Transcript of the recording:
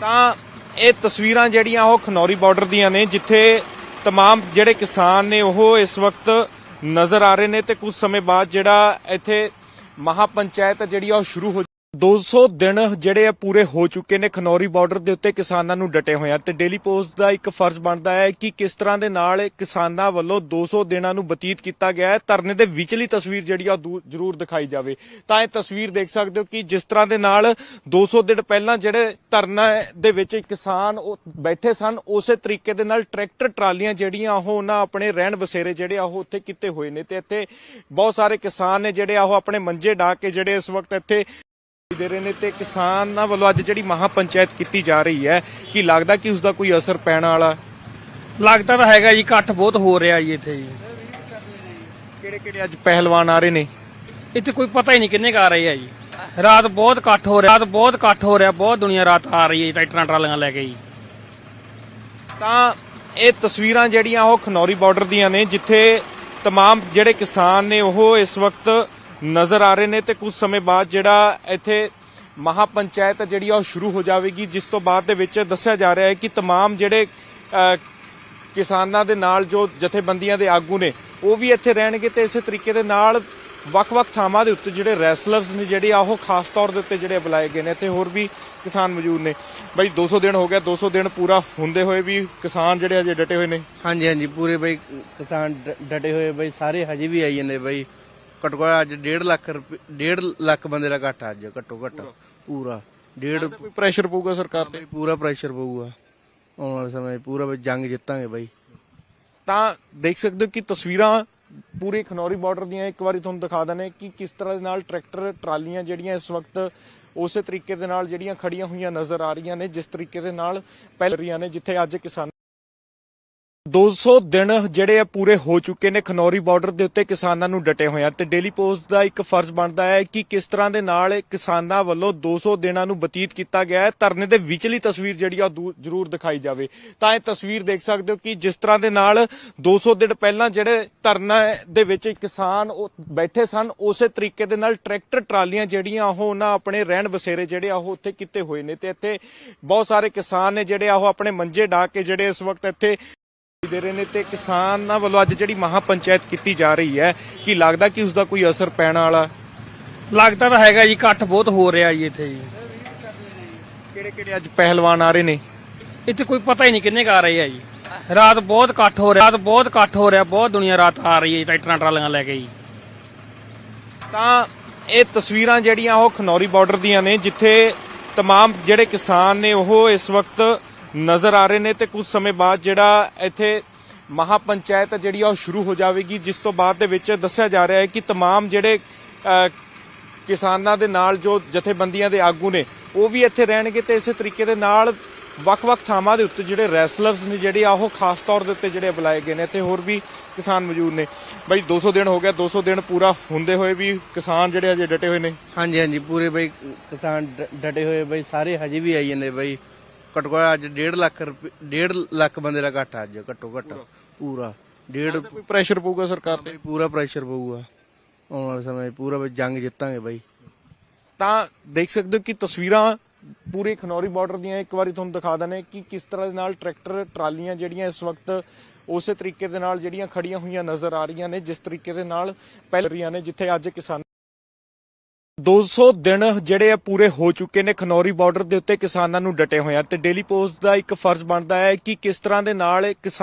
ਤਾਂ ਇਹ ਤਸਵੀਰਾਂ ਜਿਹੜੀਆਂ ਉਹ ਖਨੌਰੀ ਬਾਰਡਰ ਦੀਆਂ ਨੇ ਜਿੱਥੇ तमाम ਜਿਹੜੇ ਕਿਸਾਨ ਨੇ ਉਹ ਇਸ ਵਕਤ ਨਜ਼ਰ ਆ ਰਹੇ ਨੇ ਤੇ ਕੁਝ ਸਮੇਂ ਬਾਅਦ ਜਿਹੜਾ ਇੱਥੇ ਮਹਾਪੰਚਾਇਤ ਜਿਹੜੀ ਆ ਉਹ ਸ਼ੁਰੂ ਹੋ 200 ਦਿਨ ਜਿਹੜੇ ਆ ਪੂਰੇ ਹੋ ਚੁੱਕੇ ਨੇ ਖਨੌਰੀ ਬਾਰਡਰ ਦੇ ਉੱਤੇ ਕਿਸਾਨਾਂ ਨੂੰ ਡਟੇ ਹੋਏ ਆ ਤੇ ਡੇਲੀ ਪੋਸਟ ਦਾ ਇੱਕ ਫਰਜ਼ ਬਣਦਾ ਹੈ ਕਿ ਕਿਸ ਤਰ੍ਹਾਂ ਦੇ ਨਾਲ ਕਿਸਾਨਾਂ ਵੱਲੋਂ 200 ਦਿਨਾਂ ਨੂੰ ਬਤੀਤ ਕੀਤਾ ਗਿਆ ਹੈ। ਧਰਨੇ ਦੇ ਵਿਚਲੀ ਤਸਵੀਰ ਜਿਹੜੀ ਆ ਉਹ ਜ਼ਰੂਰ ਦਿਖਾਈ ਜਾਵੇ। ਤਾਂ ਇਹ ਤਸਵੀਰ ਦੇਖ ਸਕਦੇ ਹੋ ਕਿ ਜਿਸ ਤਰ੍ਹਾਂ ਦੇ ਨਾਲ 200 ਦਿਨ ਪਹਿਲਾਂ ਜਿਹੜੇ ਧਰਨਾ ਦੇ ਵਿੱਚ ਕਿਸਾਨ ਬੈਠੇ ਸਨ, ਉਸੇ ਤਰੀਕੇ ਦੇ ਨਾਲ ਟਰੈਕਟਰ ਟਰਾਲੀਆਂ ਜਿਹੜੀਆਂ, ਉਹ ਉਹਨਾਂ ਆਪਣੇ ਰਹਿਣ ਵਸੇਰੇ ਜਿਹੜੇ ਆ, ਉਹ ਉੱਥੇ ਕੀਤੇ ਹੋਏ ਨੇ ਤੇ ਇੱਥੇ ਬਹੁਤ ਸਾਰੇ ਕਿਸਾਨ ਨੇ ਜਿਹੜੇ ਆ, ਉਹ ਆਪਣੇ ਮੰਜੇ ਢਾ ਕੇ ਜਿਹੜੇ ਇਸ ਵਕਤ ਇੱਥੇ ਦੇ ਰਹੇ ਨੇ ਤੇ ਕਿਸਾਨਾਂ ਵੱਲੋਂ ਅੱਜ ਜਿਹੜੀ ਮਹਾਪੰਚਾਇਤ ਕੀਤੀ ਜਾ ਰਹੀ ਹੈ ਕੀ ਲੱਗਦਾ ਕਿ ਉਸ ਦਾ ਕੋਈ ਅਸਰ ਪੈਣ ਵਾਲਾ ਲੱਗਦਾ ਤਾਂ ਹੈਗਾ ਜੀ ਇਕੱਠ ਬਹੁਤ ਹੋ ਰਿਹਾ ਜੀ ਇੱਥੇ ਜੀ ਕਿਹੜੇ ਕਿਹੜੇ ਅੱਜ ਪਹਿਲਵਾਨ ਆ ਰਹੇ ਨੇ ਇੱਥੇ ਕੋਈ ਪਤਾ ਹੀ ਨਹੀਂ ਕਿੰਨੇ ਕੁ ਆ ਰਹੇ ਆ ਜੀ ਰਾਤ ਬਹੁਤ ਇਕੱਠ ਹੋ ਰਿਹਾ ਰਾਤ ਬਹੁਤ ਇਕੱਠ ਹੋ ਰਿਹਾ ਬਹੁਤ ਦੁਨੀਆ ਰਾਤ ਆ ਰਹੀ ਹੈ ਜੀ ਟਰੈਕਟਰਾਂ ਟਰਾਲੀਆਂ ਲੈ ਕੇ ਜੀ ਤਾਂ ਇਹ ਤਸਵੀਰਾਂ ਜਿਹੜੀਆਂ ਉਹ ਖਨੌਰੀ ਬਾਰਡਰ ਦੀਆਂ ਨੇ ਜਿੱਥੇ तमाम ਜਿਹੜੇ ਕਿਸਾਨ ਨੇ ਉਹ ਇਸ ਵਕਤ ਨਜ਼ਰ ਆ ਰਹੇ ਨੇ ਤੇ ਕੁਝ ਸਮੇਂ ਬਾਅਦ ਜਿਹੜਾ ਇੱਥੇ ਮਹਾਪੰਚਾਇਤ ਜਿਹੜੀ ਆ ਉਹ ਸ਼ੁਰੂ ਹੋ ਜਾਵੇਗੀ ਜਿਸ ਤੋਂ ਬਾਅਦ ਦੇ ਵਿੱਚ ਦੱਸਿਆ ਜਾ ਰਿਹਾ ਹੈ ਕਿ तमाम ਜਿਹੜੇ ਅਹ, ਕਿਸਾਨਾਂ ਦੇ ਨਾਲ ਜੋ ਜਥੇਬੰਦੀਆਂ ਦੇ ਆਗੂ ਨੇ ਉਹ ਵੀ ਇੱਥੇ ਰਹਿਣਗੇ ਤੇ ਇਸੇ ਤਰੀਕੇ ਦੇ ਨਾਲ ਵੱਖ-ਵੱਖ ਥਾਵਾਂ ਦੇ ਉੱਤੇ ਜਿਹੜੇ ਰੈਸਲਰਸ ਨੇ ਜਿਹੜੇ ਆ ਉਹ ਖਾਸ ਤੌਰ ਦੇ ਉੱਤੇ ਜਿਹੜੇ ਬੁਲਾਏ ਗਏ ਨੇ ਤੇ ਹੋਰ ਵੀ ਕਿਸਾਨ ਮੌਜੂਦ ਨੇ ਬਾਈ 200 ਦਿਨ ਹੋ ਗਿਆ 200 ਦਿਨ ਪੂਰਾ ਹੁੰਦੇ ਹੋਏ ਵੀ ਕਿਸਾਨ ਜਿਹੜੇ ਅਜੇ ਡਟੇ ਹੋਏ ਨੇ ਹਾਂਜੀ ਹਾਂਜੀ ਪੂਰੇ ਬਈ ਕਿਸਾਨ ਡ- ਡਟੇ ਹੋਏ ਬਈ ਸਾਰੇ ਹਜੇ ਵੀ ਆਈ ਜਾਂਦੇ ਬਈ ਘੱਟੋ ਘੱਟ ਅੱਜ 1.5 ਲੱਖ ਰੁਪਏ 1.5 ਲੱਖ ਬੰਦੇ ਦਾ ਆ ਅੱਜ ਘੱਟੋ ਘੱਟ ਪੂਰਾ। ਡੇਢ ਕੋਈ ਪ੍ਰੈਸ਼ਰ ਪਊਗਾ ਸਰਕਾਰ ਤੇ? ਪੂਰਾ ਪ੍ਰੈਸ਼ਰ ਪਊਗਾ। ਆਉਣ ਵਾਲੇ ਸਮੇਂ 'ਚ ਪੂਰਾ ਜੰਗ ਜਿੱਤਾਂਗੇ ਬਈ। ਤਾਂ ਦੇਖ ਸਕਦੇ ਹੋ ਕਿ ਤਸਵੀਰਾਂ ਪੂਰੇ ਖਨੌਰੀ ਬਾਰਡਰ ਦੀਆਂ ਇੱਕ ਵਾਰੀ ਤੁਹਾਨੂੰ ਦਿਖਾ ਦਨੇ ਕਿ ਕਿਸ ਤਰ੍ਹਾਂ ਦੇ ਨਾਲ ਟਰੈਕਟਰ ਟਰਾਲੀਆਂ ਜਿਹੜੀਆਂ ਇਸ ਵਕਤ ਉਸੇ ਤਰੀਕੇ ਦੇ ਨਾਲ ਜਿਹੜੀਆਂ ਖੜੀਆਂ ਹੋਈਆਂ ਨਜ਼ਰ ਆ ਰਹੀਆਂ ਨੇ ਜਿਸ ਤਰੀਕੇ ਦੇ ਨਾਲ ਪਹਿਲ ਰਹੀਆਂ ਨੇ ਜਿੱਥੇ ਅੱਜ ਕਿਸਾਨ 200 ਦਿਨ ਜਿਹੜੇ ਆ ਪੂਰੇ ਹੋ ਚੁੱਕੇ ਨੇ ਖਨੌਰੀ ਬਾਰਡਰ ਦੇ ਉੱਤੇ ਕਿਸਾਨਾਂ ਨੂੰ ਡਟੇ ਹੋਏ ਆ ਤੇ ਡੇਲੀ ਪੋਸਟ ਦਾ ਇੱਕ ਫਰਜ਼ ਬਣਦਾ ਹੈ ਕਿ ਕਿਸ ਤਰ੍ਹਾਂ ਦੇ ਨਾਲ ਕਿਸਾਨਾਂ ਵੱਲੋਂ 200 ਦਿਨਾਂ ਨੂੰ ਬਤੀਤ ਕੀਤਾ ਗਿਆ ਹੈ। ਧਰਨੇ ਦੇ ਵਿਚਲੀ ਤਸਵੀਰ ਜਿਹੜੀ ਆ ਉਹ ਦੂ- ਜ਼ਰੂਰ ਦਿਖਾਈ ਜਾਵੇ। ਤਾਂ ਇਹ ਤਸਵੀਰ ਦੇਖ ਸਕਦੇ ਹੋ ਕਿ ਜਿਸ ਤਰ੍ਹਾਂ ਦੇ ਨਾਲ 200 ਦਿਨ ਪਹਿਲਾਂ ਜਿਹੜੇ ਧਰਨਾ ਦੇ ਵਿੱਚ ਕਿਸਾਨ ਉਹ ਬੈਠੇ ਸਨ, ਉਸੇ ਤਰੀਕੇ ਦੇ ਨਾਲ ਟਰੈਕਟਰ ਟਰਾਲੀਆਂ ਜਿਹੜੀਆਂ, ਉਹ ਉਹਨਾਂ ਆਪਣੇ ਰਹਿਣ ਵਸੇਰੇ ਜਿਹੜੇ ਆ ਉਹ ਉੱਥੇ ਕੀਤੇ ਹੋਏ ਨੇ ਤੇ ਇੱਥੇ ਬਹੁਤ ਸਾਰੇ ਕਿਸਾਨ ਨੇ ਜਿਹੜੇ ਆ ਉਹ ਆਪਣੇ ਮੰਜੇ ਢਾ ਕੇ ਜਿਹੜੇ ਇਸ ਵਕਤ ਇੱਥੇ ਦੇ ਰਹੇ ਨੇ ਤੇ ਕਿਸਾਨਾਂ ਵੱਲੋਂ ਅੱਜ ਜਿਹੜੀ ਮਹਾਪੰਚਾਇਤ ਕੀਤੀ ਜਾ ਰਹੀ ਹੈ ਕੀ ਲੱਗਦਾ ਕਿ ਉਸ ਦਾ ਕੋਈ ਅਸਰ ਪੈਣ ਵਾਲਾ ਲੱਗਦਾ ਤਾਂ ਹੈਗਾ ਜੀ ਇਕੱਠ ਬਹੁਤ ਹੋ ਰਿਹਾ ਜੀ ਇੱਥੇ ਜੀ ਕਿਹੜੇ ਕਿਹੜੇ ਅੱਜ ਪਹਿਲਵਾਨ ਆ ਰਹੇ ਨੇ ਇੱਥੇ ਕੋਈ ਪਤਾ ਹੀ ਨਹੀਂ ਕਿੰਨੇ ਕੁ ਆ ਰਹੇ ਆ ਜੀ ਰਾਤ ਬਹੁਤ ਇਕੱਠ ਹੋ ਰਿਹਾ ਰਾਤ ਬਹੁਤ ਇਕੱਠ ਹੋ ਰਿਹਾ ਬਹੁਤ ਦੁਨੀਆ ਰਾਤ ਆ ਰਹੀ ਹੈ ਜੀ ਟਰੈਕਟਰਾਂ ਟਰਾਲੀਆਂ ਲੈ ਕੇ ਜੀ ਤਾਂ ਇਹ ਤਸਵੀਰਾਂ ਜਿਹੜੀਆਂ ਉਹ ਖਨੌਰੀ ਬਾਰਡਰ ਦੀਆਂ ਨੇ ਜਿੱਥੇ तमाम ਜਿਹੜੇ ਕਿਸਾਨ ਨੇ ਉਹ ਇਸ ਵਕਤ ਨਜ਼ਰ ਆ ਰਹੇ ਨੇ ਤੇ ਕੁਝ ਸਮੇਂ ਬਾਅਦ ਜਿਹੜਾ ਇੱਥੇ ਮਹਾਪੰਚਾਇਤ ਜਿਹੜੀ ਆ ਉਹ ਸ਼ੁਰੂ ਹੋ ਜਾਵੇਗੀ ਜਿਸ ਤੋਂ ਬਾਅਦ ਦੇ ਵਿੱਚ ਦੱਸਿਆ ਜਾ ਰਿਹਾ ਹੈ ਕਿ तमाम ਜਿਹੜੇ ਅਹ, ਕਿਸਾਨਾਂ ਦੇ ਨਾਲ ਜੋ ਜਥੇਬੰਦੀਆਂ ਦੇ ਆਗੂ ਨੇ ਉਹ ਵੀ ਇੱਥੇ ਰਹਿਣਗੇ ਤੇ ਇਸੇ ਤਰੀਕੇ ਦੇ ਨਾਲ ਵੱਖ-ਵੱਖ ਥਾਵਾਂ ਦੇ ਉੱਤੇ ਜਿਹੜੇ ਰੈਸਲਰਸ ਨੇ ਜਿਹੜੇ ਆ ਉਹ ਖਾਸ ਤੌਰ ਦੇ ਉੱਤੇ ਜਿਹੜੇ ਬੁਲਾਏ ਗਏ ਨੇ ਤੇ ਹੋਰ ਵੀ ਕਿਸਾਨ ਮੌਜੂਦ ਨੇ ਬਾਈ 200 ਦਿਨ ਹੋ ਗਿਆ 200 ਦਿਨ ਪੂਰਾ ਹੁੰਦੇ ਹੋਏ ਵੀ ਕਿਸਾਨ ਜਿਹੜੇ ਅਜੇ ਡਟੇ ਹੋਏ ਨੇ ਹਾਂਜੀ ਹਾਂਜੀ ਪੂਰੇ ਬਈ ਕਿਸਾਨ ਡ- ਡਟੇ ਹੋਏ ਬਈ ਸਾਰੇ ਹਜੇ ਵੀ ਆਈ ਜਾਂਦੇ ਬਈ ਘੱਟੋ ਘੱਟ ਅੱਜ 1.5 ਲੱਖ ਰੁਪਏ 1.5 ਲੱਖ ਬੰਦੇ ਦਾ ਆ ਅੱਜ ਘੱਟੋ ਘੱਟ ਪੂਰਾ। ਡੇਢ ਕੋਈ ਪ੍ਰੈਸ਼ਰ ਪਊਗਾ ਸਰਕਾਰ ਤੇ। ਪੂਰਾ ਪ੍ਰੈਸ਼ਰ ਪਊਗਾ। ਆਉਣ ਵਾਲੇ ਸਮੇਂ 'ਚ ਪੂਰਾ ਜੰਗ ਜਿੱਤਾਂਗੇ ਬਈ। ਤਾਂ ਦੇਖ ਸਕਦੇ ਹੋ ਕਿ ਤਸਵੀਰਾਂ ਪੂਰੇ ਖਨੌਰੀ ਬਾਰਡਰ ਦੀਆਂ ਇੱਕ ਵਾਰੀ ਤੁਹਾਨੂੰ ਦਿਖਾ ਦਨੇ ਕਿ ਕਿਸ ਤਰ੍ਹਾਂ ਦੇ ਨਾਲ ਟਰੈਕਟਰ ਟਰਾਲੀਆਂ ਜਿਹੜੀਆਂ ਇਸ ਵਕਤ ਉਸੇ ਤਰੀਕੇ ਦੇ ਨਾਲ ਜਿਹੜੀਆਂ ਖੜੀਆਂ ਹੋਈਆਂ ਨਜ਼ਰ ਆ ਰਹੀਆਂ ਨੇ ਜਿਸ ਤਰੀਕੇ ਦੇ ਨਾਲ ਪਹਿਲ ਰਹੀਆਂ ਨੇ ਜਿੱਥੇ ਅੱਜ ਕਿਸਾਨ 200 ਦਿਨ ਜਿਹੜੇ ਆ ਪੂਰੇ ਹੋ ਚੁੱਕੇ ਨੇ ਖਨੌਰੀ ਬਾਰਡਰ ਦੇ ਉੱਤੇ ਕਿਸਾਨਾਂ ਨੂੰ ਡਟੇ ਹੋਏ ਆ ਤੇ ਡੇਲੀ ਪੋਸਟ ਦਾ ਇੱਕ ਫਰਜ਼ ਬਣਦਾ ਹੈ ਕਿ ਕਿਸ ਤਰ੍ਹਾਂ ਦੇ ਨਾਲ ਕਿਸਾਨ